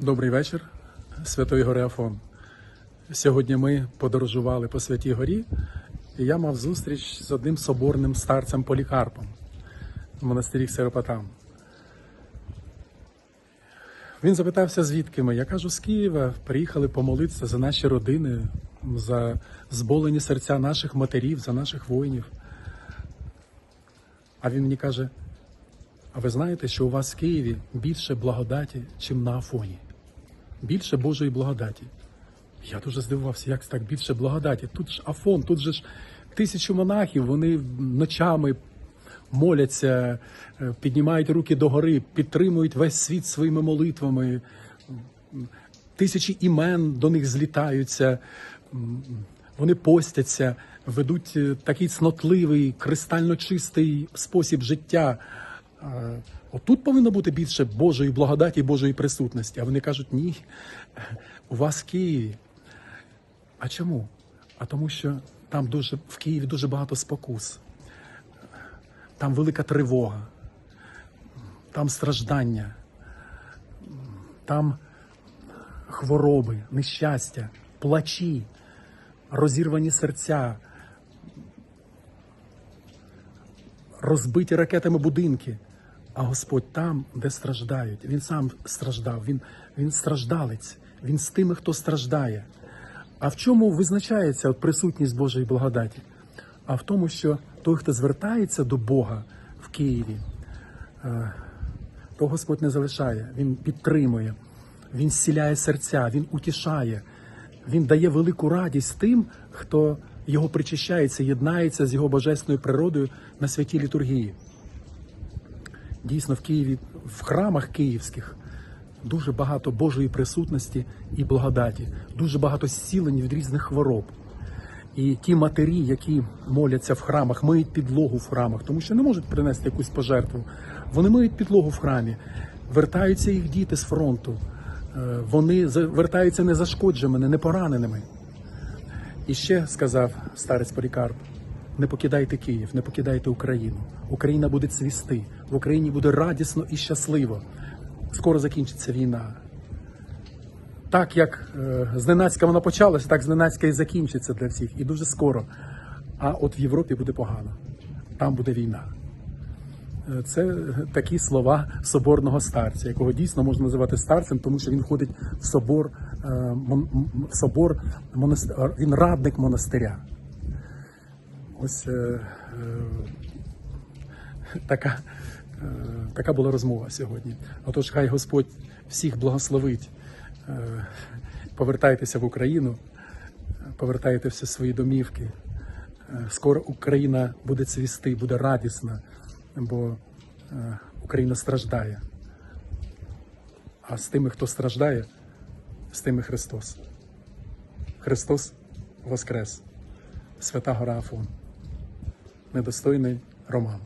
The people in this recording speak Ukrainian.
Добрий вечір, Святої Гори Афон. Сьогодні ми подорожували по Святій Горі, і я мав зустріч з одним соборним старцем Полікарпом в монастирі Ксеропотам. Він запитався, звідки ми. Я кажу, з Києва приїхали помолитися за наші родини, за зболені серця наших матерів, за наших воїнів. А він мені каже: а ви знаєте, що у вас в Києві більше благодаті, чим на Афоні? Більше Божої благодаті. Я дуже здивувався, як так більше благодаті. Тут ж Афон, тут же ж тисячу монахів, вони ночами моляться, е, піднімають руки догори, підтримують весь світ своїми молитвами. Тисячі імен до них злітаються, вони постяться, ведуть е, такий цнотливий, кристально чистий спосіб життя. Отут повинно бути більше Божої благодаті Божої присутності. А вони кажуть, ні, у вас в Києві. А чому? А тому, що там дуже в Києві дуже багато спокус, там велика тривога, там страждання, там хвороби, нещастя, плачі, розірвані серця, розбиті ракетами будинки. А Господь там, де страждають, Він сам страждав, Він, він страждалець, Він з тими, хто страждає. А в чому визначається присутність Божої благодаті? А в тому, що той, хто звертається до Бога в Києві, е, то Господь не залишає, Він підтримує, Він зціляє серця, Він утішає, Він дає велику радість тим, хто його причащається, єднається з його божественною природою на святій літургії. Дійсно, в Києві, в храмах київських дуже багато Божої присутності і благодаті, дуже багато зцілень від різних хвороб. І ті матері, які моляться в храмах, миють підлогу в храмах, тому що не можуть принести якусь пожертву. Вони миють підлогу в храмі, вертаються їх діти з фронту, е, вони вертаються незашкодженими, не пораненими. І ще сказав старець Полікарп: не покидайте Київ, не покидайте Україну. Україна буде цвісти, в Україні буде радісно і щасливо. Скоро закінчиться війна. Так як е, зненацька вона почалася, так зненацька і закінчиться для всіх. І дуже скоро. А от в Європі буде погано. Там буде війна. Е, Це такі слова соборного старця, якого дійсно можна називати старцем, тому що він ходить в собор, е, в собор монастир, він радник монастиря. Ось е, е, така, е, така була розмова сьогодні. Отож, хай Господь всіх благословить. Е, Повертайтеся в Україну, повертайтеся в свої домівки. Е, Скоро Україна буде цвісти, буде радісна, бо е, Україна страждає. А з тими, хто страждає, з тими Христос. Христос Воскрес, Свята Гора Афон, недостойний Роман.